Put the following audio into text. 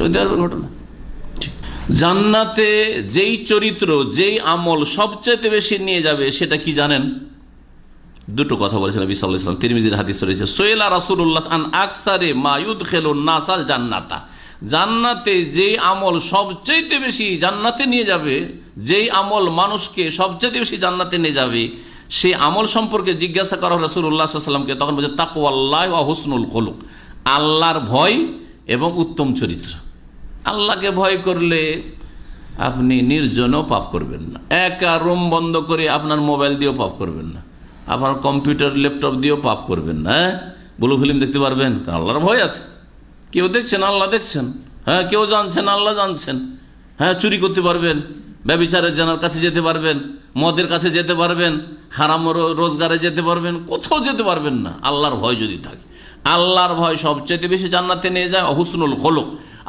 Saudi আরবের ঘটনা। জান্নাতে যেই চরিত্র, যেই আমল সবচেয়ে বেশি নিয়ে যাবে, সেটা কি জানেন? দুটো কথা আলাইহি ওয়াসাল্লাম। তিরমিজির হাদিস রয়েছে সোয়েলা রাসূলুল্লাহ আন আকসারে মায়ুদ খেলুন নাসাল জান্নাতা। জান্নাতে যেই আমল সবচেয়ে বেশি জান্নাতে নিয়ে যাবে, যেই আমল মানুষকে সবচেয়ে বেশি জান্নাতে নিয়ে যাবে, সেই আমল সম্পর্কে জিজ্ঞাসা করা রসুল্লাহ সাল্লামকে তখন বলছে তাকু আল্লাহ হুসনুল খলুক। আল্লাহর ভয় এবং উত্তম চরিত্র। আল্লাহকে ভয় করলে আপনি নির্জনও পাপ করবেন না। একা রুম বন্ধ করে আপনার মোবাইল দিয়েও পাপ করবেন না। আপনার কম্পিউটার ল্যাপটপ দিয়েও পাপ করবেন না হ্যাঁ? ব্লু ফিল্ম দেখতে পারবেন আল্লাহর ভয় আছে। কেউ দেখছেন, আল্লাহ দেখছেন। হ্যাঁ কেউ জানছেন, আল্লাহ জানছেন। হ্যাঁ চুরি করতে পারবেন, ব্যবিচারের জানার কাছে যেতে পারবেন, মদের কাছে যেতে পারবেন, হারাম রোজগারে যেতে পারবেন, কোথাও যেতে পারবেন না। আল্লাহর ভয় যদি থাকে। আল্লাহর ভয় সবচেয়ে বেশি জান্নাতে নিয়ে যায় হুসনুল খোলক।